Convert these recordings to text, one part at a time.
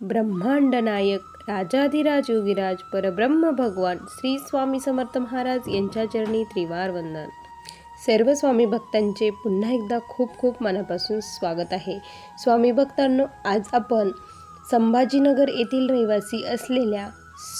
ब्रह्मांड नायक राजाधिराज योगीराज परब्रह्म भगवान श्री स्वामी समर्थ महाराज यांच्या चरणी त्रिवार वंदन. सर्व स्वामी भक्तांचे पुन्हा एकदा खूप खूप मनापासून स्वागत आहे. स्वामी भक्तांनो आज आपण संभाजीनगर येथील रहिवासी असलेल्या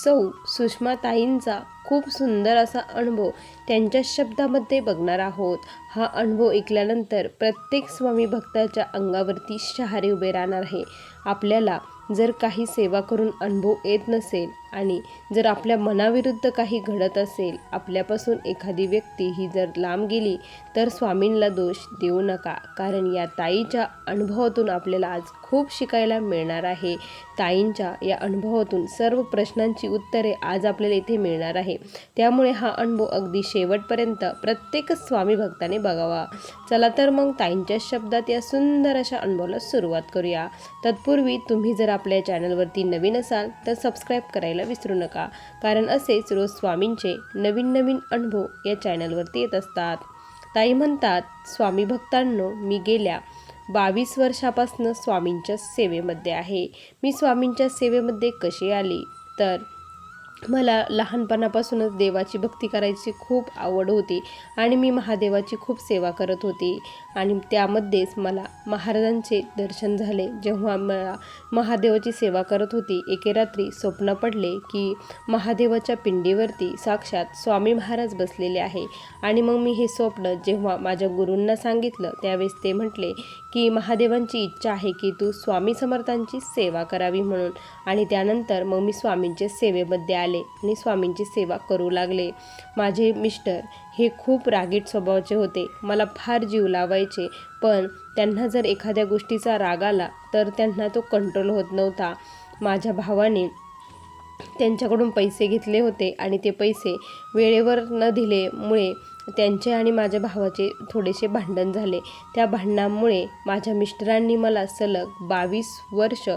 सौ सुषमाताईंचा खूप सुंदर असा अनुभव त्यांच्या शब्दामध्ये बघणार आहोत. हा अनुभव ऐकल्यानंतर प्रत्येक स्वामी भक्ताच्या अंगावरती शहारे उभे राहणार आहे. आपल्याला जर काही सेवा करून अनुभव येत नसेल आणि जर आपल्या मनाविरुद्ध काही घडत असेल आपल्यापासून एखादी व्यक्ती ही जर लांब गेली तर स्वामींना दोष देऊ नका. कारण या ताईच्या अनुभवातून आपल्याला आज खूप शिकायला मिळणार आहे. ताईंच्या या अनुभवातून सर्व प्रश्नांची उत्तरे आज आपल्याला इथे मिळणार आहे. त्यामुळे हा अनुभव अगदी शेवटपर्यंत प्रत्येक स्वामी भक्ताने बघावा. चला तर मग ताईंच्या शब्दात या सुंदर अशा अनुभवाला सुरुवात करूया. तत्पूर्वी तुम्ही जर आपल्या चॅनलवरती नवीन असाल तर सबस्क्राईब करायला विसरू नका. कारण असेच रोज स्वामींचे नवीन नवीन अनुभव या चॅनलवरती येत असतात. ताई म्हणतात स्वामी भक्तांनो मी गेल्या बावीस वर्षापासून स्वामींच्या सेवेमध्ये आहे. मी स्वामींच्या सेवेमध्ये कशी आली? तर मला लहानपणापासूनच देवाची भक्ती करायची खूप आवड होती आणि मी महादेवाची खूप सेवा करत होती. आणि त्यामध्येच मला महाराजांचे दर्शन झाले. जेव्हा मला महादेवाची सेवा करत होती एके रात्री स्वप्न पडले की महादेवाच्या पिंडीवरती साक्षात स्वामी महाराज बसलेले आहे. आणि मग मी हे स्वप्न जेव्हा माझ्या गुरूंना सांगितलं त्यावेळेस ते म्हटले की महादेवांची इच्छा आहे की तू स्वामी समर्थांची सेवा करावी म्हणून. आणि त्यानंतर मग मी स्वामींच्या सेवेमध्ये आले आणि स्वामींची सेवा करू लागले. माझे मिस्टर हे खूप रागीट स्वभावाचे होते. मला फार जीव लावायचे. पण त्यांना जर एखाद्या गोष्टीचा राग आला तर त्यांना तो कंट्रोल होत नव्हता. माझ्या भावाने त्यांच्याकडून पैसे घेतले होते आणि ते पैसे वेळेवर न दिलेमुळे त्यांचे आणि माझ्या भावाचे थोडेसे भांडण झाले. त्या भांडणामुळे माझ्या मिस्टरांनी मला सलग बावीस वर्ष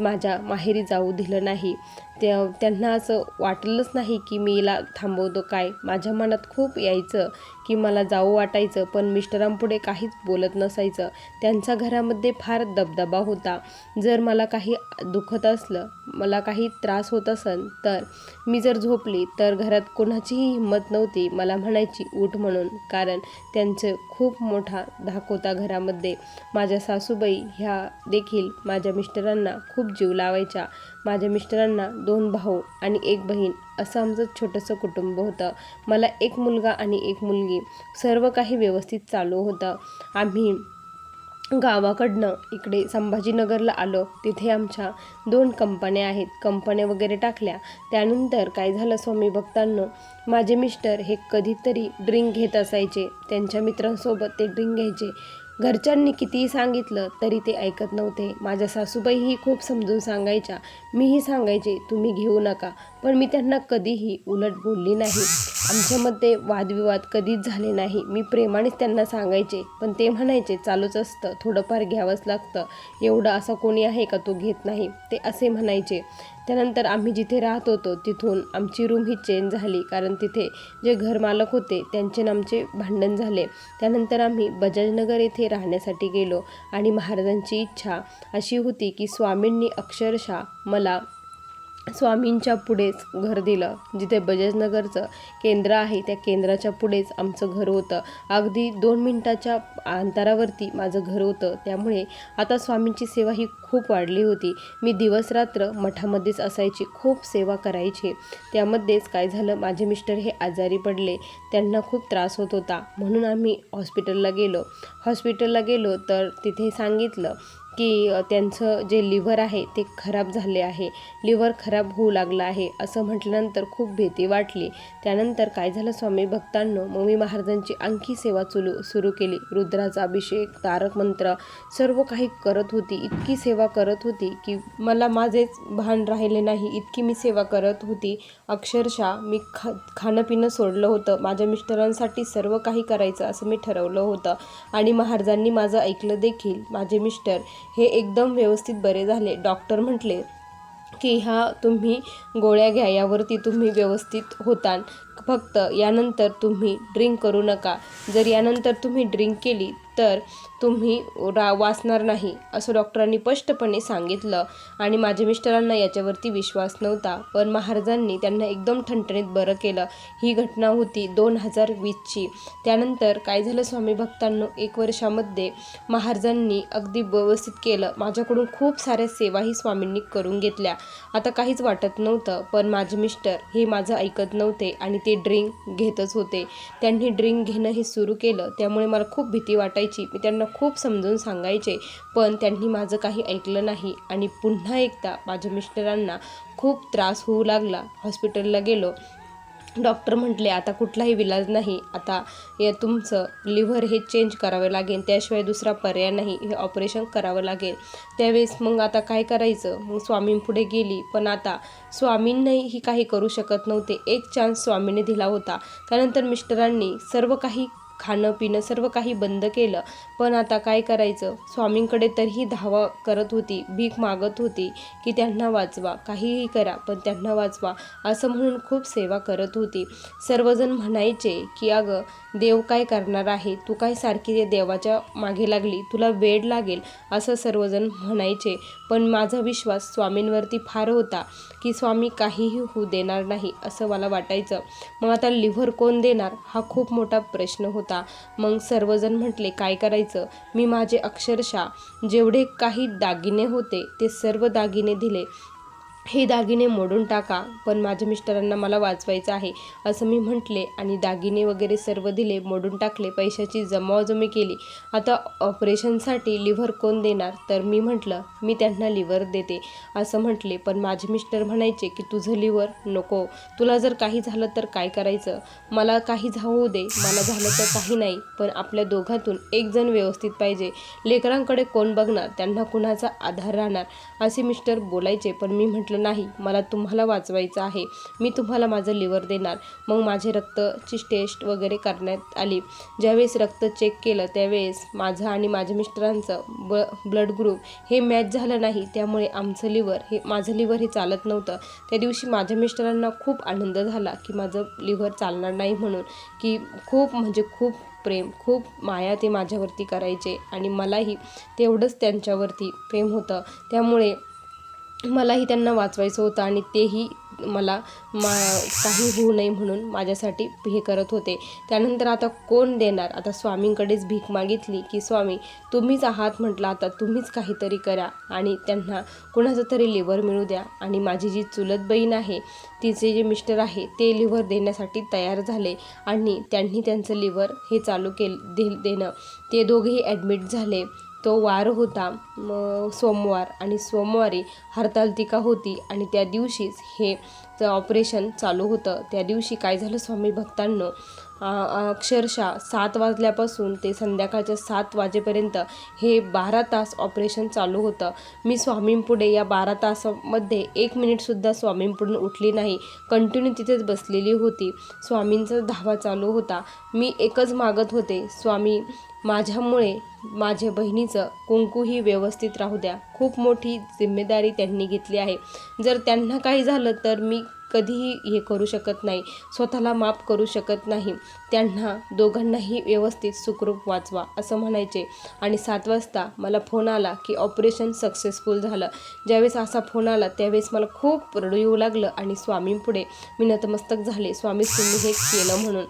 माझ्या माहेरी जाऊ दिलं नाही. त्या त्यांना असं वाटलंच नाही की मी हिला थांबवतो काय. माझ्या मनात खूप यायचं की मला जाऊ वाटायचं पण मिस्टरांपुढे काहीच बोलत नसायचं. त्यांच्या घरामध्ये फार दबदबा होता. जर मला काही दुखत असलं मला काही त्रास होत असेल तर मी जर झोपली तर घरात कोणाचीही हिंमत नव्हती मला म्हणायची उठ म्हणून. कारण त्यांचं खूप मोठा धाक होता घरामध्ये. माझ्या सासूबाई ह्या देखील माझ्या मिस्टरांना खूप जीव लावायच्या. माझ्या मिस्टरांना दोन भाऊ आणि एक बहीण असं आमचं छोटंसं कुटुंब होतं. मला एक मुलगा आणि एक मुलगी. सर्व काही व्यवस्थित चालू होतं. आम्ही गावाकडनं इकडे संभाजीनगरला आलो. तिथे आमच्या दोन कंपन्या आहेत. कंपन्या वगैरे टाकल्या. त्यानंतर काय झालं स्वामी भक्तांना? माझे मिस्टर हे कधीतरी ड्रिंक घेत असायचे. त्यांच्या मित्रांसोबत ते ड्रिंक घ्यायचे. घरच्यांनी कितीही सांगितलं तरी ते ऐकत नव्हते. माझ्या सासूबाईही खूप समजून सांगायच्या मीही सांगायचे तुम्ही घेऊ नका. पण मी त्यांना कधीही उलट बोलली नाही. आमच्यामध्ये वादविवाद कधीच झाले नाही. मी प्रेमानेच त्यांना सांगायचे. पण ते म्हणायचे चालूच असतं. थोडंफार घ्यावंच लागतं. एवढं असं कोणी आहे का तो घेत नाही? ते असे म्हणायचे. त्यानंतर आम्ही जिथे राहत होतो तिथून आमची रूम ही चेंज झाली. कारण तिथे जे घरमालक होते त्यांचे आमचे भांडण झाले. त्यानंतर आम्ही बजाजनगर येथे राहण्यासाठी गेलो. आणि महाराजांची इच्छा अशी होती की स्वामींनी अक्षरशः मला स्वामींच्या पुढेच घर दिलं जिथे बजाजनगरचं केंद्र आहे त्या केंद्राच्या पुढेच आमचं घर होतं. अगदी दोन मिनटाच्या अंतरावरती माझं घर होतं. त्यामुळे आता स्वामींची सेवा ही खूप वाढली होती. मी दिवसरात्र मठामध्येच असायची खूप सेवा करायची. त्यामध्येच काय झालं माझे मिस्टर हे आजारी पडले. त्यांना खूप त्रास होत होता. म्हणून आम्ही हॉस्पिटलला गेलो. हॉस्पिटलला गेलो तर तिथे सांगितलं की त्यांचं जे लिव्हर आहे ते खराब झाले आहे. लिव्हर खराब होऊ लागलं आहे असं म्हटल्यानंतर खूप भीती वाटली. त्यानंतर काय झालं स्वामी भक्तांनो? मग मी महाराजांची आणखी सेवा चुलू सुरू केली. रुद्राचा अभिषेक तारक मंत्र सर्व काही करत होती. इतकी सेवा करत होती की मला माझेच भान राहिले नाही. इतकी मी सेवा करत होती. अक्षरशः मी खा खाणं पिणं सोडलं होतं. माझ्या मिस्टरांसाठी सर्व काही करायचं असं मी ठरवलं होतं. आणि महाराजांनी माझं ऐकलं देखील. माझे मिस्टर हे एकदम व्यवस्थित बरे झाले. डॉक्टर म्हटले की ह्या तुम्ही गोळ्या घ्या यावरती तुम्ही व्यवस्थित होतान फक्त यानंतर तुम्ही ड्रिंक करू नका. जर यानंतर तुम्ही ड्रिंक केली तर तुम्ही रा वाचणार नाही असं डॉक्टरांनी स्पष्टपणे सांगितलं. आणि माझ्या मिस्टरांना याच्यावरती विश्वास नव्हता पण महाराजांनी त्यांना एकदम ठणठणीत बरं केलं. ही घटना होती दोन हजार वीसची. त्यानंतर काय झालं स्वामी भक्तांनो एक वर्षामध्ये महाराजांनी अगदी व्यवस्थित केलं. माझ्याकडून खूप साऱ्या सेवाही स्वामींनी करून घेतल्या. आता काहीच वाटत नव्हतं पण माझे मिस्टर हे माझं ऐकत नव्हते आणि ते ड्रिंक घेतच होते. त्यांनी ड्रिंक घेणं हे सुरू केलं. त्यामुळे मला खूप भीती वाटायची. मी त्यांना खूप समजून सांगायचे पण त्यांनी माझं काही ऐकलं नाही आणि पुन्हा एकदा माझ्या मिस्टरांना खूप त्रास होऊ लागला. हॉस्पिटलला गेलो. डॉक्टर म्हटले आता कुठलाही विलाज नाही. आता या तुमचं लिव्हर हे चेंज करावं लागेल. त्याशिवाय दुसरा पर्याय नाही. हे ऑपरेशन करावं लागेल. त्यावेळेस मग आता काय करायचं? मग स्वामींपुढे गेली. पण आता स्वामींनाही काही करू शकत नव्हते. एक चान्स स्वामीने दिला होता. त्यानंतर मिस्टरांनी सर्व काही खाणं पिणं सर्व काही बंद केलं. पण आता काय करायचं? स्वामींकडे तरीही धावा करत होती भीक मागत होती की त्यांना वाचवा. काहीही करा पण त्यांना वाचवा असं म्हणून खूप सेवा करत होती. सर्वजण म्हणायचे की अगं देव काय करणार आहे? तू काय सारखी ते देवाच्या मागे लागली? तुला वेळ लागेल? असं सर्वजण म्हणायचे. पण माझा विश्वास स्वामींवरती फार होता की स्वामी काहीही होऊ देणार नाही असं मला वाटायचं. मग आता लिव्हर कोण देणार? हा खूप मोठा प्रश्न होता. होता. मग सर्वजण म्हटले काय करायचं? मी माझे अक्षरशः जेवढे काही दागिने होते ते सर्व दागिने दिले. हे दागिने मोडून टाका पण माझ्या मिस्टरांना मला वाचवायचं आहे असं मी म्हटले आणि दागिने वगैरे सर्व दिले मोडून टाकले पैशाची जमावजमी केली. आता ऑपरेशनसाठी लिव्हर कोण देणार? तर मी म्हटलं मी त्यांना लिव्हर देते असं म्हटले. पण माझे मिस्टर म्हणायचे की तुझं लिव्हर नको. तुला जर काही झालं तर काय करायचं? मला काही होऊ दे मला झालं तर काही नाही पण आपल्या दोघातून एक जण व्यवस्थित पाहिजे. लेकरांकडे कोण बघणार? त्यांना कुणाचा आधार राहणार? असे मिस्टर बोलायचे पण मी म्हटलं नाही मला तुम्हाला वाचवायचं आहे. मी तुम्हाला माझं लिव्हर देणार. मग माझे रक्तची टेस्ट वगैरे करण्यात आली. ज्यावेळेस रक्त चेक केलं त्यावेळेस माझं आणि माझ्या मिस्टरांचं ब ब्लड ग्रुप हे मॅच झालं नाही. त्यामुळे आमचं लिव्हर हे माझं लिव्हर हे चालत नव्हतं. त्या दिवशी माझ्या मिस्टरांना खूप आनंद झाला की माझं लिव्हर चालणार नाही म्हणून. की खूप म्हणजे खूप प्रेम खूप माया ते माझ्यावरती करायचे आणि मलाही तेवढंच त्यांच्यावरती प्रेम होतं. त्यामुळे मलाही त्यांना वाचवायचं होतं आणि तेही मला मा काही होऊ नये म्हणून माझ्यासाठी हे करत होते. त्यानंतर आता कोण देणार? आता स्वामींकडेच भीक मागितली की स्वामी तुम्हीच आहात म्हटलं आता तुम्हीच काहीतरी करा आणि त्यांना कुणाचं तरी लिव्हर मिळू द्या आणि माझी जी चुलत बहीण आहे तिचे जे मिस्टर आहे ते लिव्हर देण्यासाठी तयार झाले आणि त्यांनी त्यांचं लिव्हर हे चालू केलं दे देणं. ते दोघेही ॲडमिट झाले. तो वार होता. मग सोमवार आणि सोमवारी हरतालतिका होती आणि त्या दिवशीच हे ऑपरेशन चालू होतं. त्या दिवशी काय झालं स्वामी भक्तांनो? अक्षरशः सात वाजल्यापासून ते संध्याकाळच्या सात वाजेपर्यंत हे बारा तास ऑपरेशन चालू होतं. मी स्वामींपुढे या बारा तासामध्ये एक मिनिटसुद्धा स्वामींपुढून उठली नाही. कंटिन्यू तिथेच बसलेली होती. स्वामींचा धावा चालू होता. मी एकच मागत होते. स्वामी माझ्यामुळे माझ्या बहिणीचं कुंकूही व्यवस्थित राहू द्या. खूप मोठी जिम्मेदारी त्यांनी घेतली आहे. जर त्यांना काही झालं तर मी कधीही हे करू शकत नाही. स्वतःला माफ करू शकत नाही. त्यांना दोघांनाही व्यवस्थित सुखरूप वाचवा असं म्हणायचे. आणि सात वाजता मला फोन आला की ऑपरेशन सक्सेसफुल झालं. ज्यावेळेस असा फोन आला त्यावेळेस मला खूप रडू येऊ लागलं आणि स्वामींपुढे मी नतमस्तक झाले. स्वामी तुम्ही हे केलं म्हणून.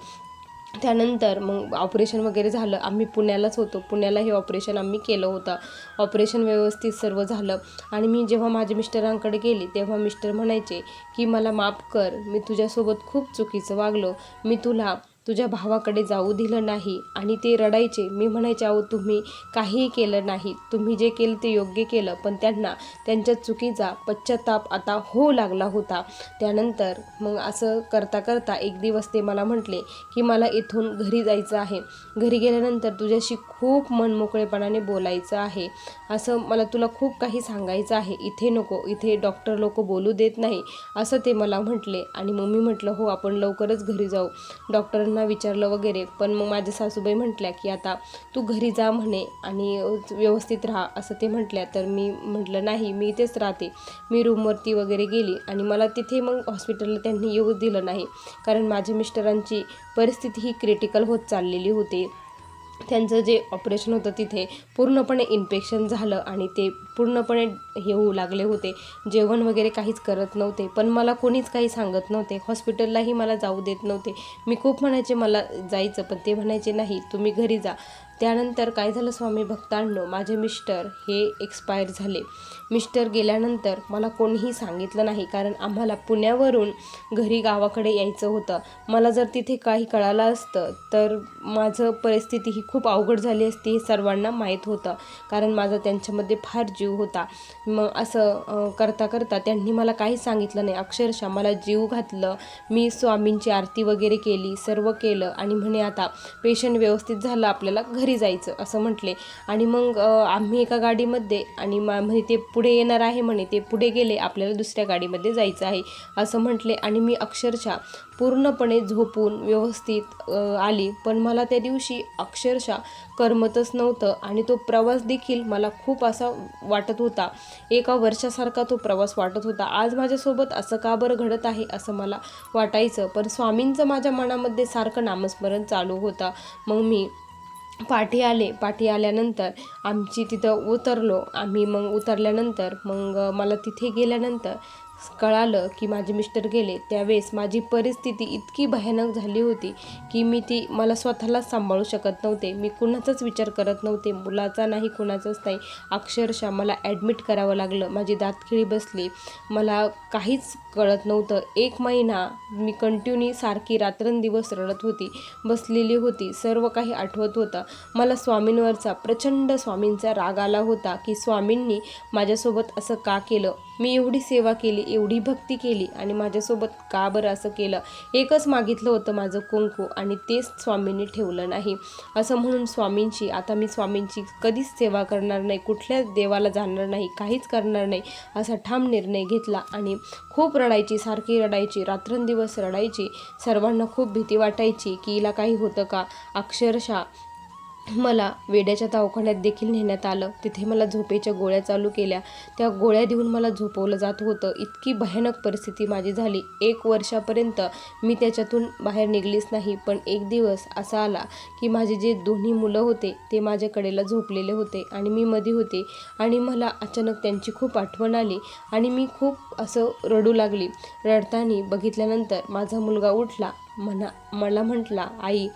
त्यानंतर मग ऑपरेशन वगैरे झालं. आम्ही पुण्यालाच होतो. पुण्याला हे ऑपरेशन आम्ही केलं होतं. ऑपरेशन व्यवस्थित सर्व झालं. आणि मी जेव्हा माझ्या मिस्टरांकडे गेले तेव्हा मिस्टर म्हणायचे की मला माफ कर. मी तुझ्यासोबत खूप चुकीचं वागलो. मी तुला तुझ्या भावाकडे जाऊ दिलं नाही आणि ते रडायचे. मी म्हणायचे अहो तुम्ही काहीही केलं नाही. तुम्ही जे केलं ते योग्य केलं. पण त्यांना त्यांच्या चुकीचा पश्चाताप आता होऊ लागला होता. त्यानंतर मग असं करता करता एक दिवस ते मला म्हटले की मला इथून घरी जायचं आहे. घरी गेल्यानंतर तुझ्याशी खूप मनमोकळेपणाने बोलायचं आहे. असं मला तुला खूप काही सांगायचं आहे. इथे नको इथे डॉक्टर लोक बोलू देत नाही. असं ते मला म्हटले आणि मग मी म्हटलं हो आपण लवकरच घरी जाऊ. डॉक्टर विचारलं वगैरे. पण मग माझ्या सासूबाई म्हटल्या की आता तू घरी जा म्हणे आणि व्यवस्थित राहा असं ते म्हटल्या. तर मी म्हटलं नाही मी इथेच राहते. मी रूमवरती वगैरे गेली आणि मला तिथे मग हॉस्पिटलला त्यांनी येऊ दिलं नाही. कारण माझ्या मिस्टरांची परिस्थिती ही क्रिटिकल होत चाललेली होती. त्यांचं जे ऑपरेशन होतं तिथे पूर्णपणे इन्फेक्शन झालं आणि ते पूर्णपणे हे होऊ लागले होते. जेवण वगैरे काहीच करत नव्हते. पण मला कोणीच काही सांगत नव्हते. हॉस्पिटललाही मला जाऊ देत नव्हते. मी खूप म्हणायचे मला जायचं. पण ते म्हणायचे नाही तुम्ही घरी जा. त्यानंतर काय झालं स्वामी भक्तांनो माझे मिस्टर हे एक्सपायर झाले. मिस्टर गेल्यानंतर मला कोणीही सांगितलं नाही कारण आम्हाला पुण्यावरून घरी गावाकडे यायचं होतं. मला जर तिथे काही कळालं असतं तर माझं परिस्थिती ही खूप अवघड झाली असती हे सर्वांना माहीत होतं कारण माझा त्यांच्यामध्ये फार जीव होता. मग असं करता करता त्यांनी मला काहीच सांगितलं नाही. अक्षरशः मला जीव घातलं. मी स्वामींची आरती वगैरे केली सर्व केलं आणि म्हणे आता पेशंट व्यवस्थित झालं आपल्याला घरी घरी जायचं असं म्हटले. आणि मग आम्ही एका गाडीमध्ये आणि मा म्हणे ते पुढे येणार आहे म्हणे ते पुढे गेले आपल्याला दुसऱ्या गाडीमध्ये जायचं आहे असं म्हटले. आणि मी अक्षरशः पूर्णपणे झोपून व्यवस्थित आली. पण मला त्या दिवशी अक्षरशः करमतच नव्हतं आणि तो प्रवास देखील मला खूप असा वाटत होता. एका वर्षासारखा तो प्रवास वाटत होता. आज माझ्यासोबत असं का बरं घडत आहे असं मला वाटायचं. पण स्वामींचं माझ्या मनामध्ये सारखं नामस्मरण चालू होतं. मग मी पाठी आले पाठी आल्यानंतर आमची तिथं उतरलो. आम्ही मग उतरल्यानंतर मग मला तिथे गेल्यानंतर कळालं की माझे मिस्टर गेले. त्यावेळेस माझी परिस्थिती इतकी भयानक झाली होती की मी ती मला स्वतःलाच सांभाळू शकत नव्हते. मी कुणाचाच विचार करत नव्हते. मुलाचा नाही कुणाचाच नाही. अक्षरशः मला ॲडमिट करावं लागलं. माझी दातखिळी बसली. मला काहीच कळत नव्हतं. एक महिना मी कंटिन्यू सारखी रात्रंदिवस रडत होती बसलेली होती. सर्व काही आठवत होतं. मला स्वामींवरचा प्रचंड स्वामींचा राग आला होता की स्वामींनी माझ्यासोबत असं का केलं? मी एवढी सेवा केली एवढी भक्ती केली आणि माझ्यासोबत का बरं असं केलं? एकच मागितलं होतं माझं कुंकू आणि तेच स्वामींनी ठेवलं नाही. असं म्हणून स्वामींची आता मी स्वामींची कधीच सेवा करणार नाही कुठल्याच देवाला जाणार नाही काहीच करणार नाही असा ठाम निर्णय घेतला आणि खूप रडायची सारखी रडायची रात्रंदिवस रडायची सर्वांना खूप भीती वाटायची की हिला काही होतं का? अक्षरशः मला वेड्याच्या दवाखान्यात देखील नेण्यात आलं. तिथे मला झोपेच्या गोळ्या चालू केल्या. त्या गोळ्या देऊन मला झोपवलं जात होतं. इतकी भयानक परिस्थिती माझी झाली. एक वर्षापर्यंत मी त्याच्यातून बाहेर निघलीच नाही. पण एक दिवस असा आला की माझे जे दोन्ही मुलं होते ते माझ्याकडेला झोपलेले होते आणि मी मध्ये होते. आणि मला अचानक त्यांची खूप आठवण आली आणि मी खूप असं रडू लागली. रडताना बघितल्यानंतर माझा मुलगा उठला. म्हणा मला म्हटला आई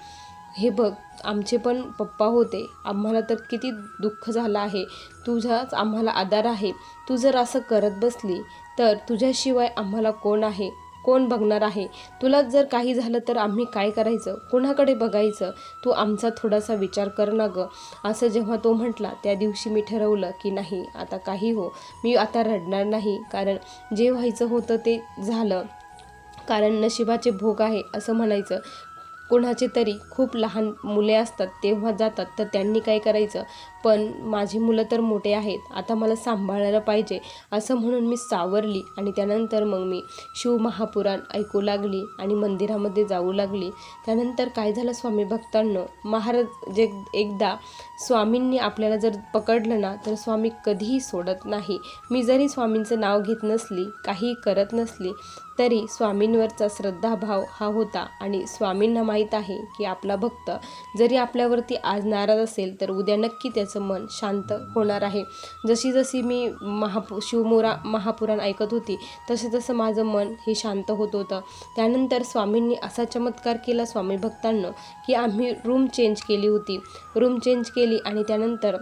हे बघ आमचे पण पप्पा होते. आम्हाला तर किती दुःख झालं आहे. तुझाच आम्हाला आधार आहे. तू जर असं करत बसली तर तुझ्याशिवाय आम्हाला कोण आहे? कोण बघणार आहे? तुला जर काही झालं तर आम्ही काय करायचं? कोणाकडे बघायचं? तू आमचा थोडासा विचार कर ना गं. असं जेव्हा तो म्हटला त्या दिवशी मी ठरवलं की नाही आता काही हो. मी आता रडणार नाही कारण जे व्हायचं होतं ते झालं. कारण नशिबाचे भोग आहे असं म्हणायचं. कोणाचे तरी खूप लहान मुले असतात तेव्हा जातात तर त्यांनी काय करायचं? पण माझी मुलं तर मोठे आहेत आता मला सांभाळायला पाहिजे असं म्हणून मी सावरली आणि त्यानंतर मग मी शिव महापुराण ऐकू लागली आणि मंदिरामध्ये जाऊ लागली. त्यानंतर काय झालं स्वामी भक्तांनो महाराज जे एकदा स्वामींनी आपल्याला जर पकडलं ना तर स्वामी कधीही सोडत नाही. मी जरी स्वामींचं नाव घेत नसली काही करत नसली तरी स्वामींवरचा श्रद्धाभाव हा होता आणि स्वामींना माहीत आहे की आपला भक्त जरी आपल्यावरती आज नाराज असेल तर उद्या नक्की त्याचं मन शांत होणार आहे. जशी जशी मी महापु शिवमोरा महापुराण ऐकत होती तसे तसं माझं मन हे शांत होत होतं. त्यानंतर स्वामींनी असा चमत्कार केला स्वामी भक्तांना की आम्ही रूम चेंज केली होती. रूम चेंज केली आणि त्यानंतर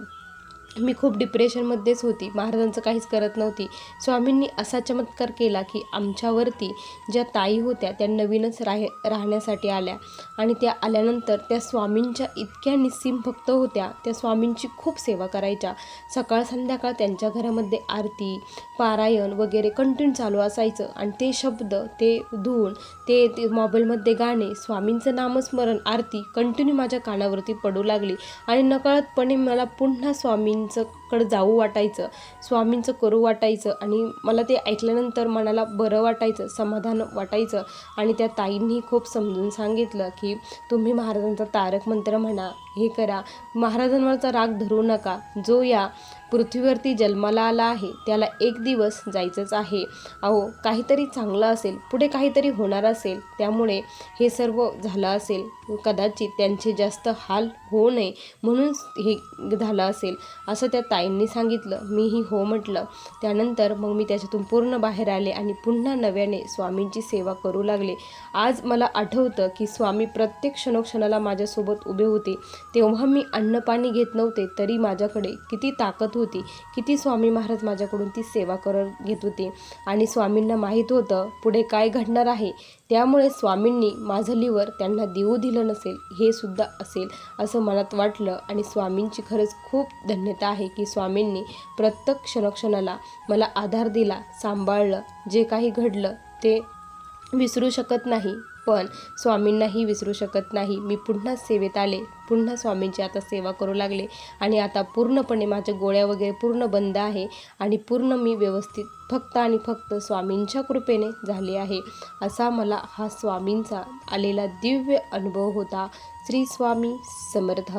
मी खूप डिप्रेशनमध्येच होती. महाराजांचं काहीच करत नव्हती. स्वामींनी असा चमत्कार केला की आमच्यावरती ज्या ताई होत्या त्या नवीनच राह राहण्यासाठी आल्या. आणि त्या आल्यानंतर त्या स्वामींच्या इतक्या निस्सीम भक्त होत्या त्या स्वामींची खूप सेवा करायच्या. सकाळ संध्याकाळ त्यांच्या घरामध्ये आरती पारायण वगैरे कंटिन्यू चालू असायचं. आणि ते शब्द ते धुवून ते ते मोबाईलमध्ये गाणे स्वामींचं नामस्मरण आरती कंटिन्यू माझ्या कानावरती पडू लागली. आणि नकळतपणे मला पुन्हा स्वामीं स्वामींचंकडं जाऊ वाटायचं स्वामींचं करू वाटायचं आणि मला ते ऐकल्यानंतर मनाला बरं वाटायचं समाधान वाटायचं आणि त्या ताईंनी खूप समजून सांगितलं की तुम्ही महाराजांचा तारक मंत्र म्हणा हे करा. महाराजांवरचा राग धरू नका. जो या पृथ्वीवरती जन्माला आला आहे त्याला एक दिवस जायचंच आहे. अहो काहीतरी चांगलं असेल पुढे काहीतरी होणार असेल त्यामुळे हे सर्व झालं असेल. कदाचित त्यांचे जास्त हाल होऊ नये म्हणून हे झालं असेल असं त्या ताईंनी सांगितलं. मीही हो म्हटलं. त्यानंतर मग मी त्याच्यातून पूर्ण बाहेर आले आणि पुन्हा नव्याने स्वामींची सेवा करू लागले. आज मला आठवतं की स्वामी प्रत्येक क्षणोक्षणाला माझ्यासोबत उभे होते. तेव्हा मी अन्नपाणी घेत नव्हते तरी माझ्याकडे किती ताकद होती किती स्वामी महाराज माझ्याकडून ती सेवा करत घेत होते. आणि स्वामींना माहीत होतं पुढे काय घडणार आहे? त्यामुळे स्वामींनी माझं लिव्हर त्यांना देऊ दिलं नसेल हे सुद्धा असेल असं मनात वाटलं. आणि स्वामींची खरंच खूप धन्यता आहे की स्वामींनी प्रत्येक क्षणक्षणाला मला आधार दिला सांभाळलं जे काही घडलं ते विसरू शकत नाही. पण स्वामींनाही विसरू शकत नाही. मी पुन्हा सेवेत आले. पुन्हा स्वामींची आता सेवा करू लागले. आणि आता पूर्णपणे माझ्या गोळ्या वगैरे पूर्ण बंद आहे. आणि पूर्ण मी व्यवस्थित फक्त आणि फक्त स्वामींच्या कृपेने झाले आहे. असा मला हा स्वामींचा आलेला दिव्य अनुभव होता. श्री स्वामी समर्थ.